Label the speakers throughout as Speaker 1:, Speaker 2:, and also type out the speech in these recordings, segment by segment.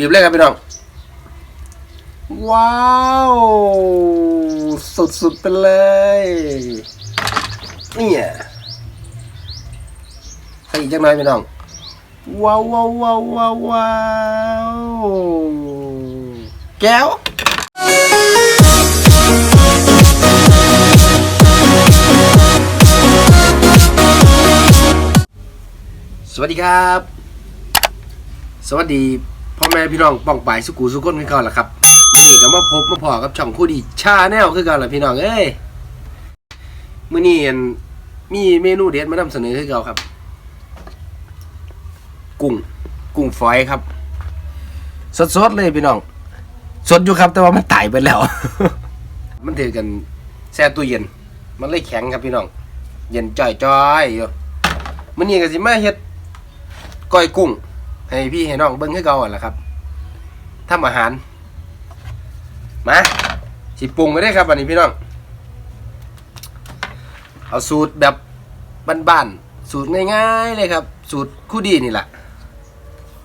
Speaker 1: บีบเลยครับพี่น้อง ว้าว สุดๆไปเลยเนี่ยใส่อีกจังหน่อยพี่น้อง ว้าวว้าวว้าวว้าวว้าวแก้วสวัสดีครับ สวัสดี พ่อแม่พี่น้องป้องปายสุกูสุก้นกันก่อนละครับมื่อนี้ก็มาพบมาพอกับช่องคู่ดีชาแนลคือกันละพี่น้องเอ้ยมื่อนี้อันมีเมนูเด็ดมานำเสนอคือเก่าครับ กุ้งกุ้งฝอยครับ สดๆเลยพี่น้อง สดอยู่ครับ แต่ว่ามันตายไปแล้ว มันถือกันแช่ตู้เย็น มันเลยแข็งครับพี่น้อง เย็นจ่อยๆอยู่มื่อนี้ก็สิมาเฮ็ดก้อยกุ้ง ให้พี่ให้น้องเบิ้งให้เก่าอะแหละครับทำอาหาร มาสิปรุงไปได้ครับวันนี้พี่น้อง เอาสูตรแบบบ้านๆ สูตรง่ายๆเลยครับ สูตรคู่ดีนี่แหละ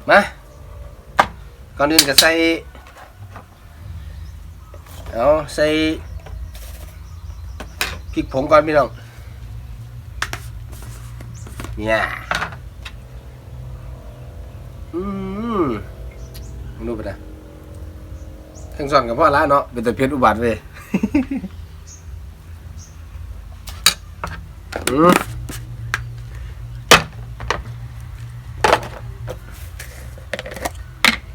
Speaker 1: มาก่อนอื่นก็ใส่ เอาใส่พริกผงก่อนพี่น้องเนี่ย อืมมึงดูไปนะทั้งสอนกับพ่อละเนาะเป็นแต่เพชรอุบัติเว้ยอืม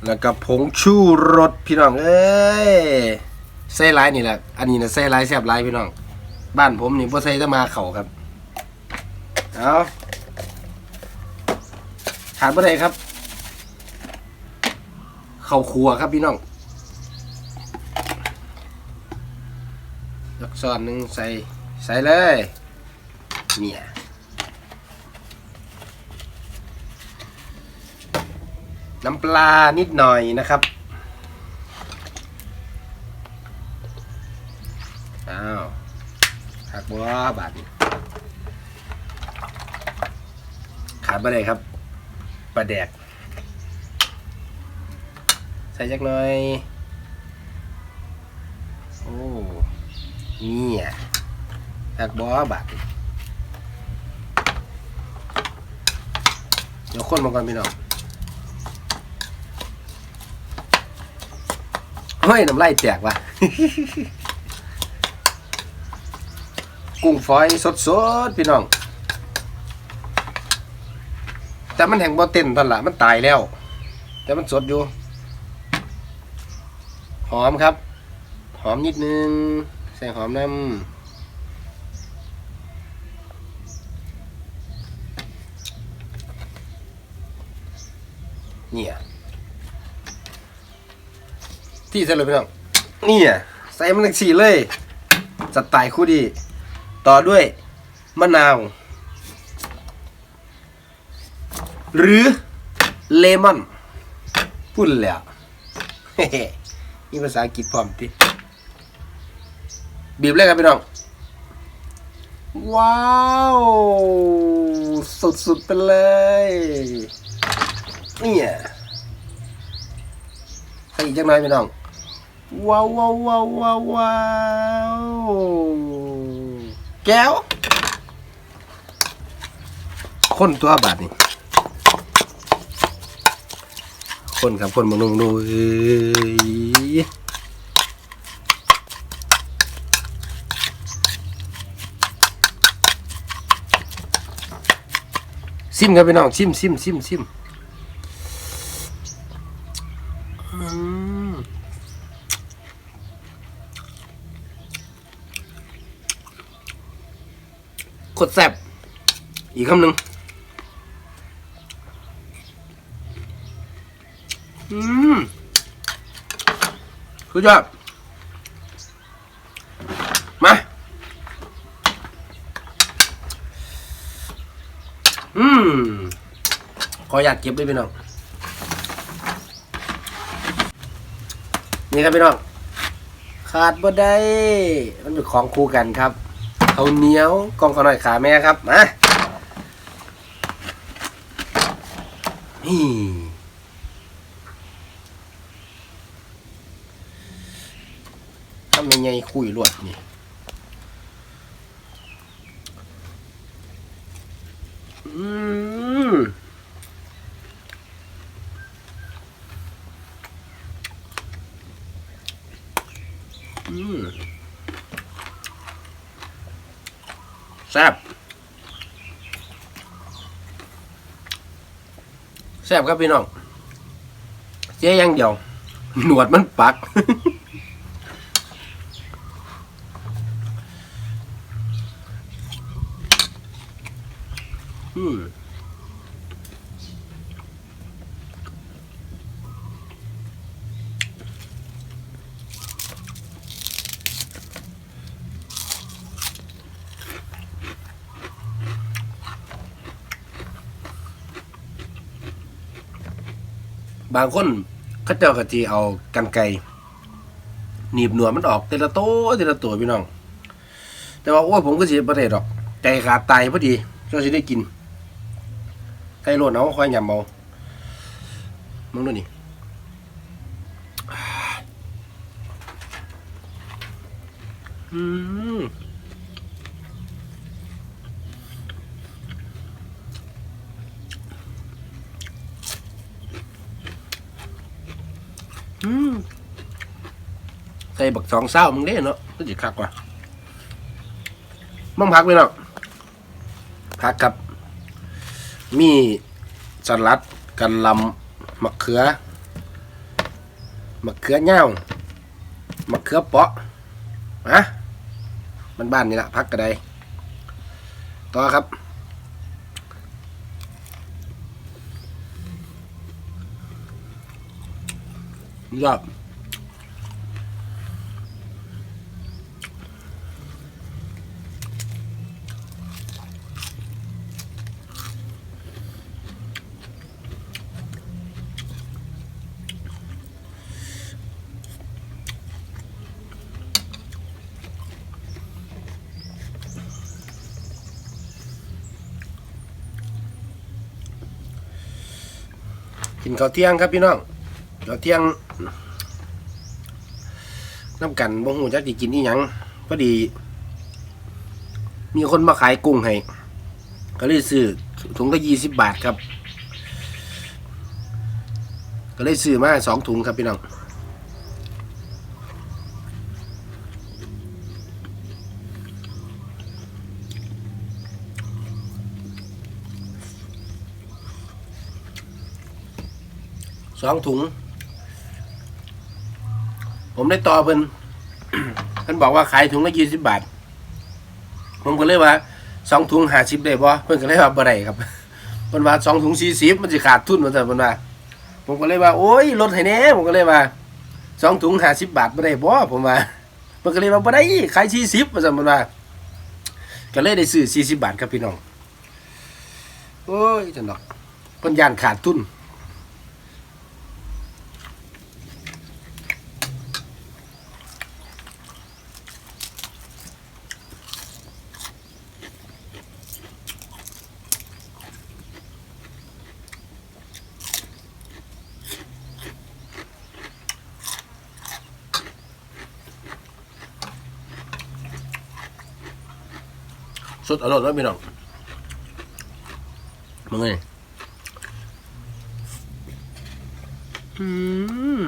Speaker 1: แล้วก็ผงชูรสพี่น้องเอ้ยใส่ร้ายนี่แหละ อันนี้นะใส่ร้ายแซ่บร้ายพี่น้อง บ้านผมนี่พ่ใส่จะมาเข่าครับ เอาขาดเมื่อไรครับ ข้าครัวครับพี่น้องยักซ้อนหนึ่งใส่ใส่เลยเนี่ยน้ำปลานิดหน่อยนะครับอ้าวหักบัวบาทขาดไปเลยครับปลาแดก ส่จักหน่อยโอ้เนี่ยหักบัวบาทนี่เดี๋ยวคนมาก่อนพี่น้องเฮ้ยน้ำลายแตกว่ะ กุ้งฝอยสดๆพี่น้อง แต่มันแห่งบ่เต้นตอนละมันตายแล้ว แต่มันสดอยู่ หอมครับ หอมนิดนึง ใส่หอมน้ำเนี่ยที่ใส่เลยพี่น้องเนี่ยใส่มันทั้งสี่เลยจัดไตล์คู่ดี ต่อด้วยมะนาว หรือเลมอนพูดแล้ว นี่ภาษาอังกฤษพร้อมติบีบเลยครับพี่น้อง ว้าว สุดๆไปเลยเนี่ยใส่อีกจังหน่อยพี่น้อง ว้าวว้าวว้าวว้าวว้าวแก้ว คนตัวบาทนี่ คนครับคนมานุ่งดูเอ้ยซิมครับพี่น้องซิมซิมซิมซิมอืมขดแซ่บอีกคำหนึ่ง อืมสุดยอดมาอืมขออยากเก็บด้วยพี่น้อง นี่ครับพี่น้อง ขาดบ่ได้ มันเป็นของคู่กันครับเขาเหนียวกองขาหน่อยขาแม่ครับ มา นี่ ใหญ่ๆคุยรวดนี่อืมอืมแซ่บแซ่บครับพี่น้องเจ๊อยังเดียว หนวดมันปัก บางคนเขาเจ้ากะจีเอากันไกรหนีบหนวดมันออกแต่ละโตแต่ละตัวพี่น้อง แต่ว่าโอ้ยผมก็สิประเทศหรอก ใจขาดตายพอดีก็สิได้กินไก่โลดเอาค่อยยำเอามึงดูนี่อืม อืมใส่บักสองเศร้ามึงเด้เนาะก็จะคักว่ะมั่งพักไปเนาะพักกับ มีสลัดกันลำมะเขือมะเขือเน่ามะเขือเปาะฮะมันบ้านนี่ละพักกระไดต่อครับ ยอดกินข้าวเที่ยงครับพี่น้องข้าวเที่ยง น้ำกันบ่หูจักสิกินอีหยังพอดี มีคนมาขายกุ้งให้ก็เลยซื้อถุงละยี่สิบบาทครับ ก็เลยซื้อมาสองถุงครับพี่น้องสองถุง ผมได้ต่อเพิ่นเพิ่นบอกว่าขายถุงละยี่สิบบาท ผมก็เลยว่าสองถุงห้าสิบได้บ่เพิ่นก็เลยว่าบ่ได้ครับเพิ่นว่าสองถุงสี่สิบมันจะขาดทุนมันจะเพิ่นว่า ผมก็เลยว่า โอ้ยลดให้แน่ผมก็เลยว่าสองถุงห้าสิบบาทบ่ได้บ่ผมว่าเพิ่นก็เลยว่าบ่ได้ขายสี่สิบมันจะเพิ่นว่าก็เลยได้ซื้อสี่สิบบาทครับพี่น้องโอ้ยจังดอกเพิ่นย่านขาดทุน สุดอร่อยแล้วพี่น้องมึงไงอืม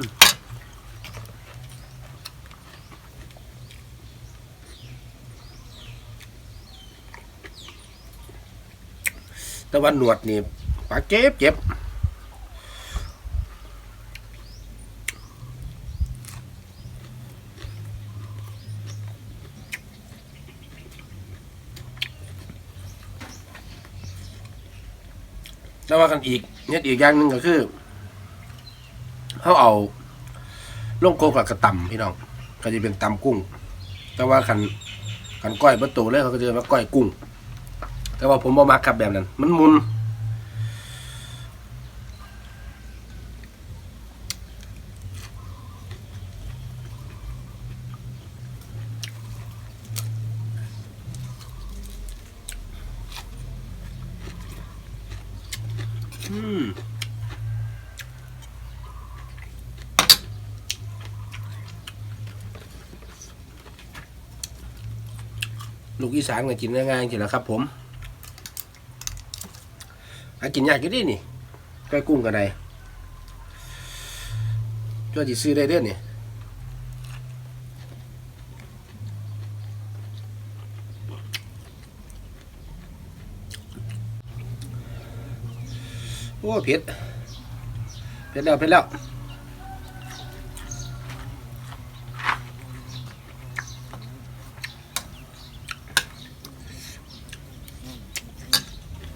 Speaker 1: แต่ว่าหนวดนี่ปากเจ็บเจ็บ แล้วว่ากันอีกเนี่ยอีกอย่างหนึ่งก็คือเขาเอาลงโกกับกระตำพี่น้องก็จะเป็นตำกุ้ง แต่ว่าขันขันก้อยประตูเลยเขาก็จะเรียกว่าก้อยกุ้ง แต่ว่าผมบ่มักครับแบบนั้น มันมุน ลูกอีสานก็กินง่ายๆจริงแล้วครับผมอากินยากก็ดีนี่ใกล้กุ้งกันไดก็จะซื้อได้เด้อนี่ โอ้เผ็ดเผ็ดแล้วเผ็ดแล้ว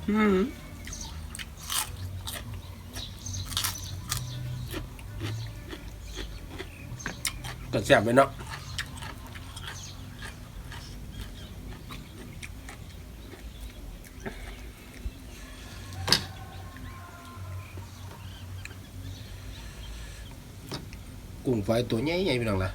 Speaker 1: อืมก็แซ่บไปเนาะ กุ้งฝอยตัวใหญ่ๆพี่น้องล่ะ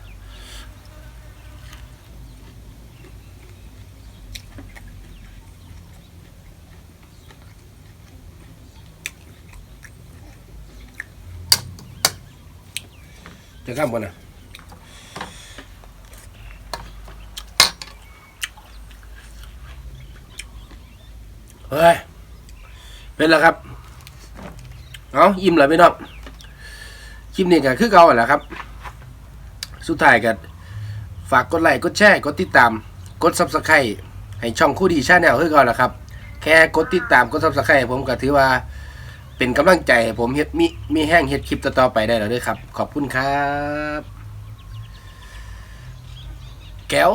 Speaker 1: จะข้ามบนอะเฮ้ย เป็นแล้วครับ เอาอิ่มแล้วพี่น้องคลิปนี้ก็คือเก่าแหละครับ สุดท้ายก็ฝากกดไลค์กดแชร์กดติดตามกดซับสไครต์ให้ช่องคู่ดีชาแนลคือเก่อนละครับ แค่กดติดตามกดซับสไครต์ผมก็ถือว่าเป็นกำลังใจผมเฮ็ดมีมีแห้งเฮ็ดคลิปต่อๆไปได้แล้วด้วยครับ ขอบคุณครับ แก้ว